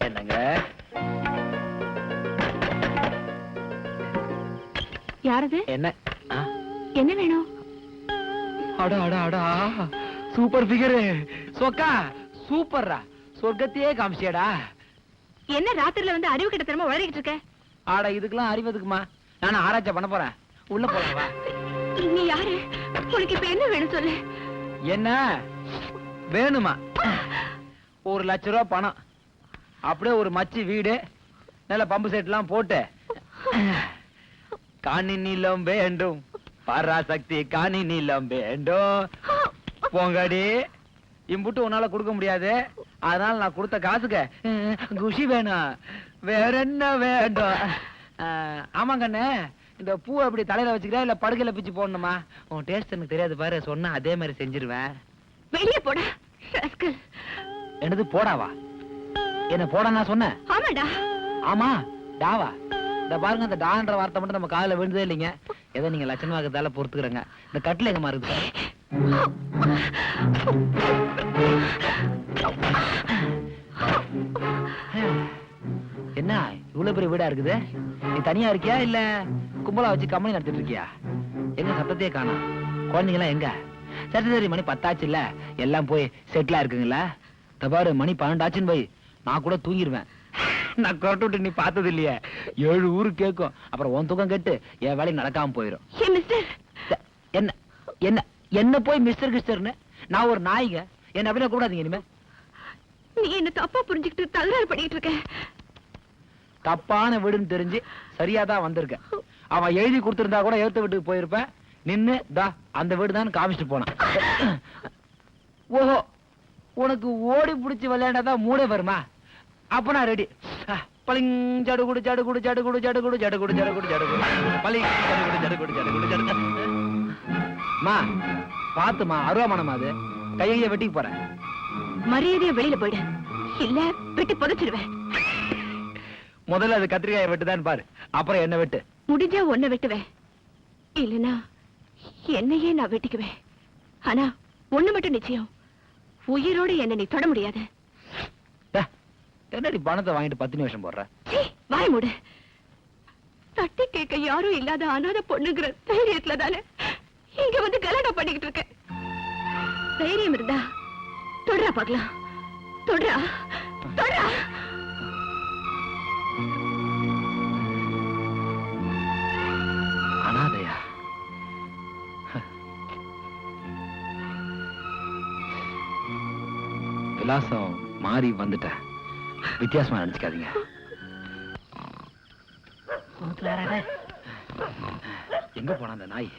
என்னங்க? யாரது? என்ன? ஆ? என்ன வேணும்? அட அட அடா. சூப்பர் ஃபிகரு சொக்கா சூப்பர்ரா. சொர்க்கத்தையே காமிச்சியடா. என்ன ராத்திரில வந்து அறிவு கிட்ட திரும்ப வளரிக்கிட்டு இருக்க? ஆட இதுக்கெல்லாம் அறிவதுக்குமா நான் ஆராய்ச்சி பண்ண போறேன். உள்ள போலாம் வா. நீ யாரு? உனக்கு இப்ப என்ன வேணும் சொல்லு. என்ன? வேணுமா? ஒரு லட்ச ரூபா பணம். அப்படியே ஒரு மச்சி வீடு. நல்ல பம்பு செட்லாம் போட்டு. காணி நீளம் வேண்டும். பராசக்தி காணி நீளம் வேண்டும். போங்கடி. இம்புட்டு உன்னால கொடுக்க முடியாது. அதனால நான் கொடுத்த காசுக்கு குஷி வேணும். வேற என்ன வேண்டும்? ஆமாங்கண்ணே இந்த பூவை அப்படி தலையில வச்சுக்கிறா இல்ல படுக்கையில பிச்சு போடணுமா? உன் டேஸ்ட் எனக்கு தெரியாது பாரு. சொன்னா அதே மாதிரி செஞ்சிருவேன். வெளியே போடா. என்னது போடாவா? என்ன போடா நான் சொன்னேன். ஆமாடா. ஆமா டாவா. இந்த பாருங்க இந்த டான்ற வார்த்தை மட்டும் நம்ம காதுல விழுந்ததே இல்லைங்க. ஏதோ நீங்க லட்சணமாக்கத்தால பொறுத்துக்கிறங்க. இந்த கட்டில எங்க மாறுது? என்ன? இவ்வளவு பெரிய வீடா இருக்குது? நீ தனியா இருக்கியா இல்ல கும்பலா வச்சு கம்பெனி நடத்திட்டு இருக்கியா? எங்க சத்தத்தையே காணோம் குழந்தைங்க எல்லாம் எங்க? சரி சரி மணி பத்தாச்சு இல்ல. எல்லாம் போய் செட்டிலா இருக்குங்களா? இந்த பாரு மணி பன்னெண்டாச்சுன்னு போய். நான் கூட தூங்கிடுவேன் நான் கொரட்டு விட்டு நீ பார்த்தது இல்லையே. ஏழு ஊரு கேட்கும் அப்புறம் உன் தூக்கம் கெட்டு என் வேலை நடக்காம போயிடும் என்ன என்ன என்ன போய் மிஸ்டர் கிஸ்டர்னு? நான் ஒரு நாய்ங்க என்ன அப்படியே கூடாதீங்க இனிமே நீ என்ன தப்பா புரிஞ்சுக்கிட்டு தகராறு பண்ணிட்டு இருக்க? தப்பான வீடுன்னு தெரிஞ்சு சரியாதான் வந்திருக்கேன். அவன் எழுதி கொடுத்திருந்தா கூட எழுத்து வீட்டுக்கு போயிருப்பேன். நின்னு தா அந்த வீடு தான் காமிச்சிட்டு போனான். ஓஹோ உனக்கு ஓடி பிடிச்சி விளையாண்டாதான் மூடே வருமா? அப்ப நான் ரெடி பளிங் ஜடுகுடு ஜடுகுடு ஜடுகுடு ஜடுகுடு ஜடுகுடு ஜடுகுடு ஜடுகுடு. பளிங் ஜடுகுடு ஜடுகுடு ஜடுகுடு ஜடுகுடு. மா பாத்துமா அருவாமணமா அது? கையை வெட்டிக்கு போறேன். மரியாதையா வெளியில போயிடு. இல்ல வெட்டி புதைச்சிடுவேன். முதல்ல அது கத்திரிக்காயை வெட்டுதான் பாரு. அப்புறம் என்ன வெட்டு. முடிஞ்சா ஒன்ன வெட்டுவேன். இல்லனா என்னையே நான் வெட்டிக்குவேன். ஆனா ஒண்ணு மட்டும் நிச்சயம். உயிரோட என்ன நீ தொட முடியாது. என்னடி பணத்தை வாங்கிட்டு பத்து நிமிஷம் போடுற? வாய் மூடு. தட்டி கேட்க யாரும் இல்லாத அனாதை பொண்ணுங்கிற தைரியத்துல தானே இங்க வந்து கலாட்டா பண்ணிக்கிட்டு இருக்க தைரியம் இருந்தா தொடரா பார்க்கலாம். தொடரா தொடரா அனாதையா. விலாசம் மாறி வந்துட்டேன் வித்தியாசமா நினைச்சுக்காதீங்க. எங்க போன அந்த நாய்?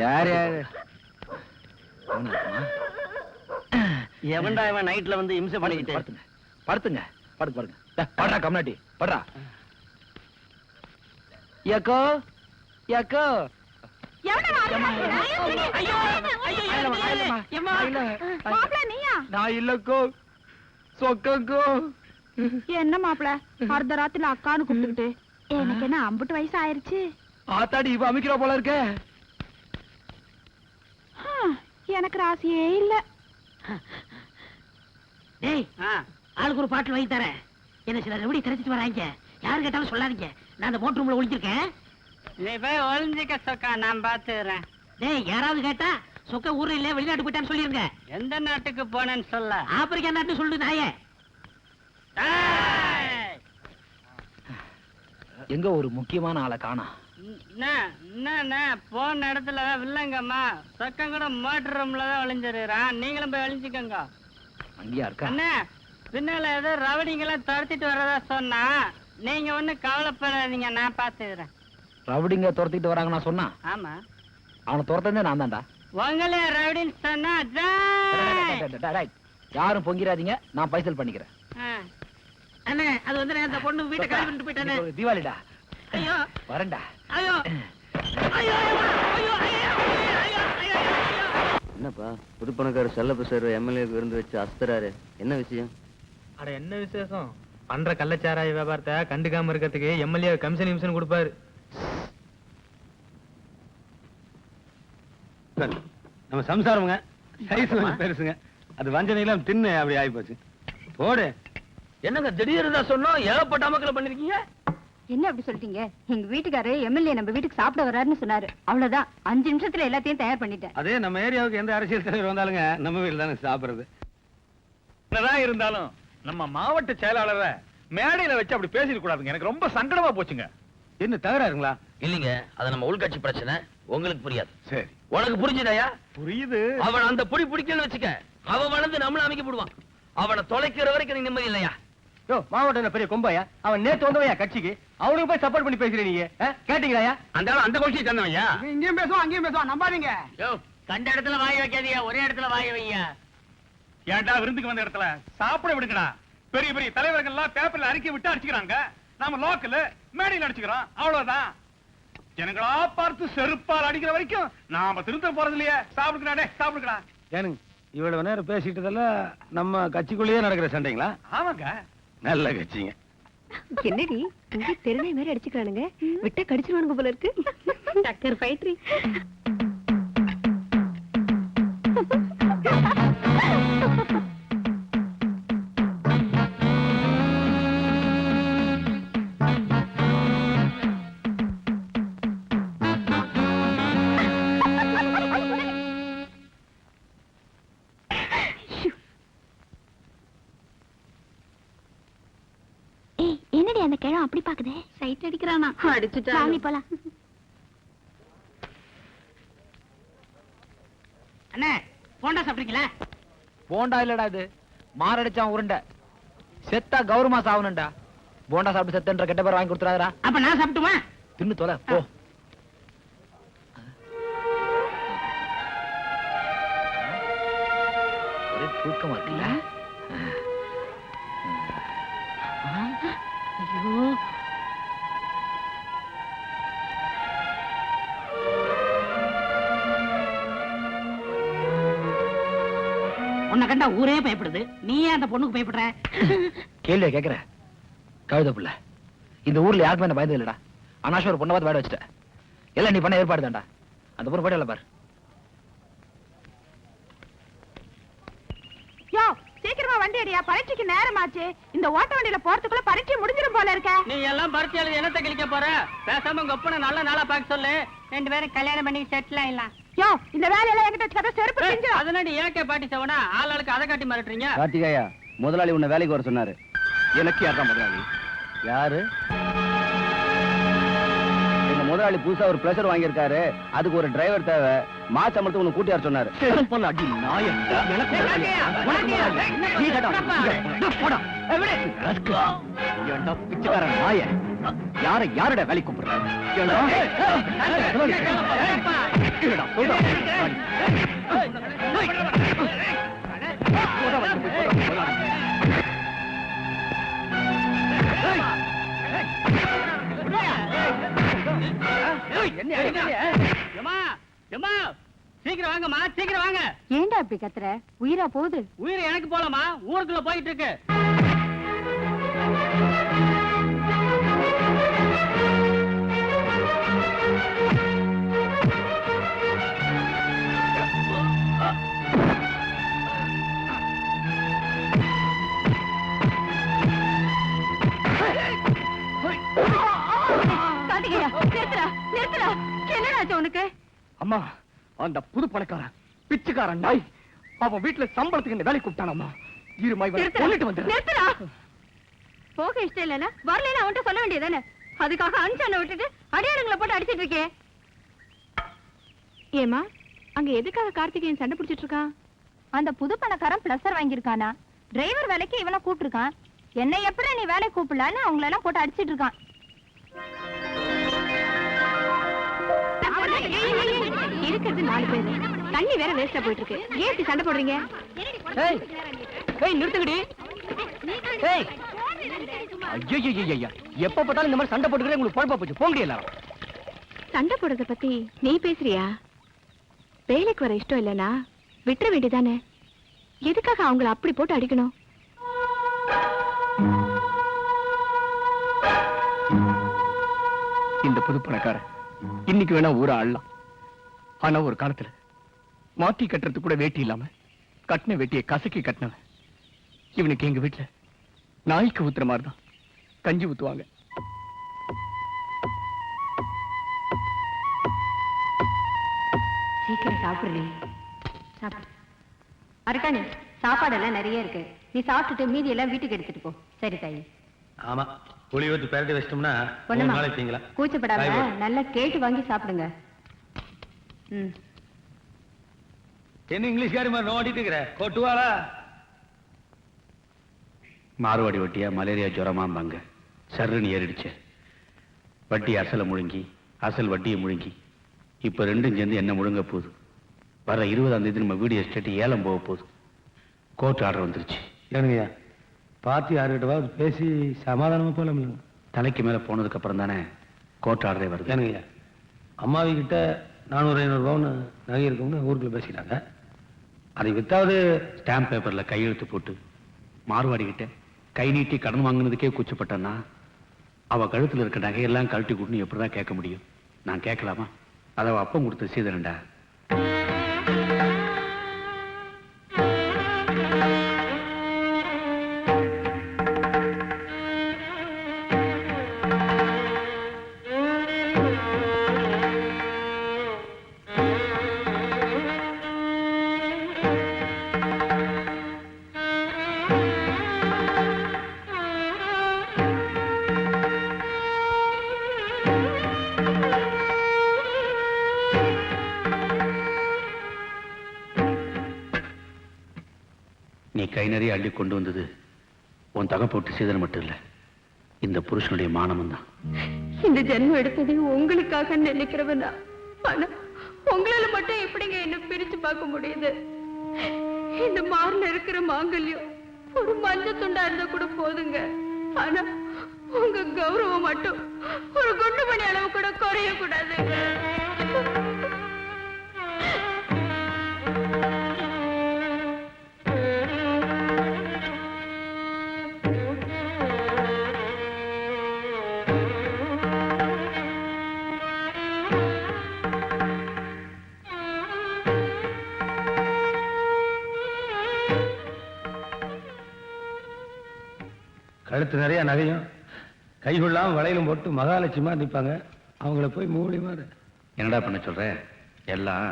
யார் யாரு? இருக்குமா? எவன்டா இவன் நைட்ல வந்து இம்சை பண்ணிக்கிட்டு படுத்துங்க படுத்துங்க படுத்து படுங்க டே, படுறா கம்னாட்டி படுறா ஏக்கோ ஏக்கோ நான் இல்லக்கோ சொக்கக்கோ என்ன மாப்பிள அர்த்த ராத்திரில அக்கான்னு கூப்பிட்டுக்கிட்டு எனக்கு என்ன அம்புட்டு வயசு ஆயிருச்சு ஆத்தாடி இவ அமைக்கிறா போல இருக்க எனக்கு ராசியே இல்ல. டேய் ஆளுக்கு ஒரு பாட்டில் வாங்கி தரேன். என்ன சில ரெவடி கிடைச்சிட்டு வராங்க. யாரு கேட்டாலும் சொல்லாதீங்க. நான் அந்த மோட்டர் ரூம்ல ஒளிஞ்சிருக்கேன். நீ போய் ஒளிஞ்சிக்க சொக்கா நான் பாத்துறேன் டேய் யாராவது கேட்டா சொக்க ஊர்ல இல்ல வெளிநாட்டு போயிட்டான்னு சொல்லிருங்க. எந்த நாட்டுக்கு போனேன்னு சொல்ல. ஆப்பிரிக்கா நாட்டுன்னு சொல்லு நாயே! எங்க ஒரு முக்கியமான ஆளை காணா? போன இடத்துல வில்லங்கம்மா. சொக்கம் கூட மோட்டர் ரூம்ல தான் ஒளிஞ்சிருக்கிறான் நீங்களும் போய் ஒளிஞ்சிக்கோங்க அங்கேயா இருக்கா? அண்ணே பின்னால ஏதோ ரவடிங்கெல்லாம் துரத்திட்டு வர்றதா சொன்னா நீங்க ஒண்ணும் கவலைப்படாதீங்க நான் பாத்துக்கிறேன். ரவுடிங்க துரத்திட்டு வராங்க நான் சொன்னா? ஆமா. அவனை துரத்தந்தே நான் தான்டா. உங்களே ரவுடின்னு சொன்னா டேய்! யாரும் பொங்கிராதீங்க நான் பைசல் பண்ணிக்கிறேன். அண்ணே அது வந்து நான் அந்த பொண்ணு வீட்டை காலி பண்ணிட்டு போயிட்டானே. தீபாவளிடா. ஐயோ. வரண்டா. ஐயோ. ஐயோ ஐயோ. என்னப்பா புதுப்பணக்கார செல்லப்ப சார் எம்எல்ஏக்கு விருந்து வச்சு அஸ்தராரு என்ன விஷயம்? அட என்ன விசேஷம்? பண்ற கள்ளச்சாராய வியாபாரத்தை கண்டுக்காம இருக்கிறதுக்கு எம்எல்ஏ கமிஷன் கமிஷன் கொடுப்பாரு. நம்ம சம்சாரமுங்க. சைஸ் பெருசுங்க. அது வஞ்சனையெல்லாம் தின்னு அப்படி ஆகி போச்சு போடு. என்னங்க திடீர்னு சொன்னோம் ஏகப்பட்ட அமக்கல பண்ணிருக்கீங்க? என்ன அப்படி சொல்லிட்டீங்க? எங்க வீட்டுக்காரரு எம்எல்ஏ நம்ம வீட்டுக்கு சாப்பிட வர்றாருன்னு சொன்னாரு. அவ்வளவுதான். அஞ்சு நிமிஷத்துல எல்லாத்தையும் தயார் பண்ணிட்டேன். அதே நம்ம ஏரியாவுக்கு எந்த அரசியல் தலைவர் வந்தாலுங்க நம்ம வீட்டில் தானே சாப்பிடுறது. என்னதான் இருந்தாலும் நம்ம மாவட்ட செயலாளரை மேடையில வச்சு அப்படி பேசிட கூடாதுங்க. எனக்கு ரொம்ப சங்கடமா போச்சுங்க. என்ன தகராறுங்களா? இல்லைங்க அது நம்ம உள்கட்சி பிரச்சனை உங்களுக்கு புரியாது. சரி. உனக்கு புரிஞ்சுதாயா? புரியுது. அவன் அந்த புடி பிடிக்கலன்னு வச்சுக்க. அவன் வளர்ந்து நம்மள அமைக்க போடுவான். அவனை தொலைக்கிற வரைக்கும் நீ நிம்மதி இல்லையா? யோ மாவட்டம் என்ன பெரிய கொம்பாயா? அவன் நேத்து வந்தவையா கட்சிக்கு. அவனுக்கு போய் சப்போர்ட் பண்ணி பேசுறீங்க நீங்க. கேட்டீங்களா அந்த ஆளு அந்த கோஷ்டியை சேர்ந்தவன்யா இங்கேயும் பேசுவோம் அங்கேயும் பேசுவோம் நம்பாதீங்க. யோ கண்ட இடத்துல வாய வைக்காதீங்க ஒரே இடத்துல வாய வைங்க. ஏன்டா விருந்துக்கு வந்த இடத்துல? சாப்பிட விடுங்கடா. பெரிய பெரிய தலைவர்கள் எல்லாம் பேப்பர்ல அறிக்கை விட்டு அடிச்சுக்கிறாங்க. நாம லோக்கல் மேடையில் அடிச்சுக்கிறோம். அவ்வளவுதான். ஜனங்களா பார்த்து செருப்பால் அடிக்கிற வரைக்கும் நாம திருத்த போறது இல்லையே சாப்பிடுக்கடா சாப்பிடுக்கடா ஏனுங்க இவ்வளவு நேரம் பேசிட்டதெல்லாம் நம்ம கட்சிக்குள்ளேயே நடக்கிற சண்டைங்களா? ஆமாங்க. நல்ல கட்சிங்க. என்னடி? இங்க தெரிஞ்ச மாதிரி அடிச்சுக்கிறானுங்க. விட்டா கடிச்சிருவானுங்க போல இருக்கு. டக்கர் ஃபைட்ரி கிழம் அப்படி பாக்குதே. சைட் அடிக்கிறானா? அடிச்சுட்டா வாங்கி போலாம். அண்ணே போண்டா சாப்பிட்டீங்களா போண்டா இல்லடா இது. மாரடிச்சான் உருண்டை. செத்தா கௌரவமா சாவணும்டா. போண்டா சாப்பிட்டு செத்தன்ற கெட்ட பேர் வாங்கி கொடுத்துறாதடா. அப்ப நான் சாப்பிட்டுமா? தின்னு தொலை போ. தூக்கமா இருக்குல்ல? கண்டா ஊரே பயப்படுது? நீ ஏன் அந்த பொண்ணுக்கு பயப்படுற? கேள்வியை கேக்குற. கழுத புள்ள. இந்த ஊர்ல யாருக்குமே என்ன பயந்து இல்லடா. அனாஷ் ஒரு பொண்ணை பார்த்து வேட வச்சுட்ட எல்லாம் நீ பண்ண ஏற்பாடு தான்டா. அந்த பொண்ணு போயிட்டு பாரு. யோ சீக்கிரமா வண்டி அடியா. பரீட்சைக்கு நேரமாச்சு. இந்த ஓட்ட வண்டியில போறதுக்குள்ள பரீட்சை முடிஞ்சிரும் போல இருக்க. நீ எல்லாம் பரிச்சு எழுதி என்னத்தை கிழிக்க போற? பேசாம உங்க ஒப்பனை நல்ல நாளா பார்க்க சொல்லு. ரெண்டு பேரும் கல்யாணம் பண்ணி செட்டில் ஆயிடலாம். யோ இந்த வேலையெல்லாம் என்கிட்ட வச்சுக்காத செருப்பு பிஞ்சிரும். அதனாடி ஏக்கே பாட்டி சவனா ஆளாளுக்கு அதை காட்டி மிரட்டுறீங்க கார்த்திகாயா முதலாளி உன்னை வேலைக்கு வர சொன்னாரு எனக்கு யார் தான் முதலாளி யாரு எங்க முதலாளி புதுசா ஒரு பிரஷர் வாங்கியிருக்காரு அதுக்கு ஒரு டிரைவர் தேவை மாச சம்பளத்துக்கு உன்னை கூட்டியார் சொன்னாரு அடி நாயம் பிச்சைக்காரன் நாய யார யாரட வேலை எம்மா சீக்கிரம் வாங்கம்மா சீக்கிரம் வாங்க ஏன்டா இப்படி கத்துற உயிரா போகுது உயிர் எனக்கு போலாமா ஊருக்குள்ள போயிட்டு இருக்கு அம்மா அந்த புது பணக்காரன் பிச்சைக்காரன் நாய் அவன் வீட்டுல சம்பளத்துக்கு என்ன வேலை கூப்பிட்டானம்மா. இருமா இவனை வந்துடுறேன் நிறுத்துடா. போக இஷ்டம் இல்லைன்னா வரலைன்னு அவன்கிட்ட சொல்ல வேண்டியதானே அதுக்காக அனுச்சான விட்டுட்டு அடியாளுங்களை போட்டு அடிச்சிட்டு இருக்கே. ஏமா அங்க எதுக்காக கார்த்திகேயன் சண்டை பிடிச்சிட்டு இருக்கான்? அந்த புது பணக்காரன் பிளஸர் வாங்கியிருக்கானா? டிரைவர் வேலைக்கு இவனை கூப்பிட்டுருக்கான். என்னை எப்படி நீ வேலை கூப்பிடலான்னு அவங்கள எல்லாம் போட்டு அடிச்சிட்டு இருக்கான். இருக்கிறது நாலு பேரு. தண்ணி வேற வேஸ்டா போயிட்டு இருக்கு. ஏன் இப்படி சண்டை போடுறீங்க? ஏய் ஏய் நிறுத்துக்கடி ஏய். ஐயோ எப்ப பார்த்தாலும் இந்த மாதிரி சண்டை போட்டுக்கிறேன் உங்களுக்கு குழப்பா போச்சு. போங்க எல்லாரும். சண்டை போடுறத பத்தி நீ பேசுறியா? வேலைக்கு வர இஷ்டம் இல்லனா விட்டுற வேண்டியதானே? எதுக்காக அவங்கள அப்படி போட்டு அடிக்கணும்? இந்த புது பணக்காரன். இன்னைக்கு வேணா ஊரை ஆளலாம். ஆனா ஒரு காலத்துல மாத்தி கட்டுறதுக்கு கூட வேட்டி இல்லாம கட்டின வேட்டியை கசக்கி கட்டினவன். இவனுக்கு எங்க வீட்டுல நாய்க்கு ஊத்துற மாதிரி தான் கஞ்சி ஊத்துவாங்க. சீக்கிரம் சாப்பிடுறீ சாப்பிடு. அருக்காணி சாப்பாடெல்லாம் நிறைய இருக்கு. நீ சாப்பிட்டுட்டு மீதி எல்லாம் வீட்டுக்கு எடுத்துட்டு போ. சரி தாயி. ஆமா புளி ஊத்தி பரட்டி வச்சிட்டோம்னா கூச்சப்படாம நல்லா கேட்டு வாங்கி சாப்பிடுங்க. என்ன இங்கிலீஷ்காரி மாதிரி நோண்டிட்டு இருக்கிற? கொட்டுவாளா? மாறுவாடி வட்டியா மலேரியா ஜுரமாம்பாங்க. சர்ருன்னு ஏறிடுச்சு. வட்டி அசலை முழுங்கி அசல் வட்டியை முழுங்கி. இப்ப ரெண்டும் சேர்ந்து என்ன முழுங்க போகுது? வர இருபதாம் தேதி நம்ம வீடு எஸ்டேட் ஏலம் போக போகுது. கோர்ட் ஆர்டர் வந்துருச்சு. ஏனுங்கய்யா பார்த்து யாருக்கிட்டவா பேசி சமாதானமா போல தலைக்கு மேல போனதுக்கு அப்புறம் தானே கோர்ட் ஆர்டரே வருது. ஏனுங்கய்யா அம்மாவி கிட்ட நானூறு ஐநூறு பவுன் நகை இருக்கும்னு ஊருக்குள்ள பேசிக்கிறாங்க அதை வித்தாவது ஸ்டாம்ப் பேப்பரில் கையெழுத்து போட்டு மார்வாடி கை நீட்டி கடன் வாங்கினதுக்கே கூச்சப்பட்டேன்னா அவள் கழுத்தில் இருக்க நகையெல்லாம் கழட்டி கொடுன்னு எப்படிதான் கேட்க முடியும்? நான் கேட்கலாமா? அதை அவ அப்பம் கொடுத்து சீதனண்டா தலையை அள்ளி கொண்டு வந்தது உன் தகை போட்டு மட்டும் இல்ல இந்த புருஷனுடைய மானமும் தான். இந்த ஜென்மம் எடுத்தது உங்களுக்காக நினைக்கிறவனா? ஆனா உங்களால மட்டும் எப்படிங்க என்ன பிரிச்சு பார்க்க முடியுது? இந்த மார்ல இருக்கிற மாங்கல்யம் ஒரு மஞ்ச துண்டா இருந்தா கூட போதுங்க. ஆனா உங்க கௌரவம் மட்டும் ஒரு குண்டு மணி அளவு கூட குறைய கூடாதுங்க கழுத்து நிறைய நகையும் கை கொள்ளாம வளையலும் போட்டு மகாலட்சுமா நிற்பாங்க அவங்கள போய் மூலி மாறு. என்னடா பண்ண சொல்ற? எல்லாம்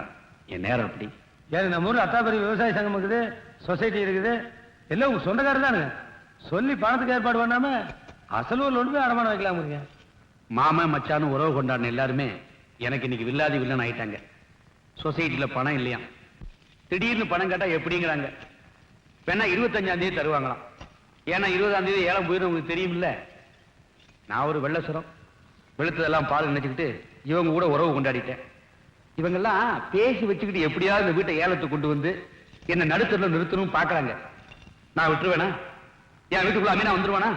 என் நேரம் அப்படி. ஏன் நம்ம ஊர்ல அத்தாபரி விவசாய சங்கம் இருக்குது சொசைட்டி இருக்குது. எல்லாம் உங்க சொந்தக்காரர் தானுங்க. சொல்லி பணத்துக்கு ஏற்பாடு பண்ணாம அசலூர்ல ஒன்று போய் அடமானம் வைக்கலாமுங்க மாமன் மச்சான்னு உறவு கொண்டாடின எல்லாருமே எனக்கு இன்னைக்கு வில்லாதி வில்லன் ஆயிட்டாங்க. சொசைட்டில பணம் இல்லையா திடீர்னு பணம் கேட்டா எப்படிங்கிறாங்க. வேணா இருபத்தஞ்சாம் தேதி தருவாங்களாம். ஏன்னா இருபதாம் தேதி ஏலம் போயிடும் உங்களுக்கு தெரியும்ல? நான் ஒரு வெள்ளசுரம் வெளுத்ததெல்லாம் பால் நினைச்சுக்கிட்டு இவங்க கூட உறவு கொண்டாடிட்டேன். இவங்கெல்லாம் பேசி வச்சுக்கிட்டு எப்படியாவது இந்த வீட்டை ஏலத்துக்கு கொண்டு வந்து என்னை நடுத்தரில் நிறுத்தணும் பார்க்குறாங்க. நான் விட்டுருவேனா? என் வீட்டுக்குள்ள அமீனா வந்துருவானா?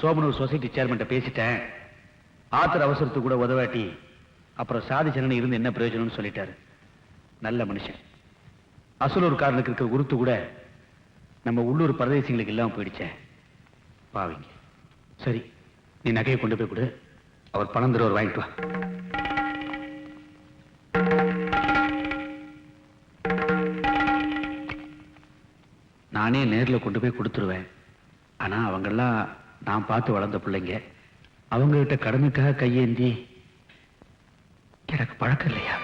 சோமனூர் சொசைட்டி சேர்மன்ட்ட பேசிட்டேன். ஆத்திர அவசரத்துக்கு கூட உதவாட்டி அப்புறம் சாதிச்சனன் இருந்து என்ன பிரயோஜனம்னு சொல்லிட்டாரு. நல்ல மனுஷன். அசலூர்காரனுக்கு இருக்கிற குருத்து கூட நம்ம உள்ளூர் பரதேசிங்களுக்கு இல்லாம போயிடுச்சே. பாவிங்க சரி நீ நகையை கொண்டு போய் கொடு. அவர் பணம் தருவர் வாங்கிட்டு வா. நானே நேர்ல கொண்டு போய் கொடுத்துருவேன். ஆனா அவங்கெல்லாம் நான் பார்த்து வளர்ந்த பிள்ளைங்க. அவங்க கிட்ட கடமைக்காக கையேந்தி எனக்கு பழக்கம் இல்லையா?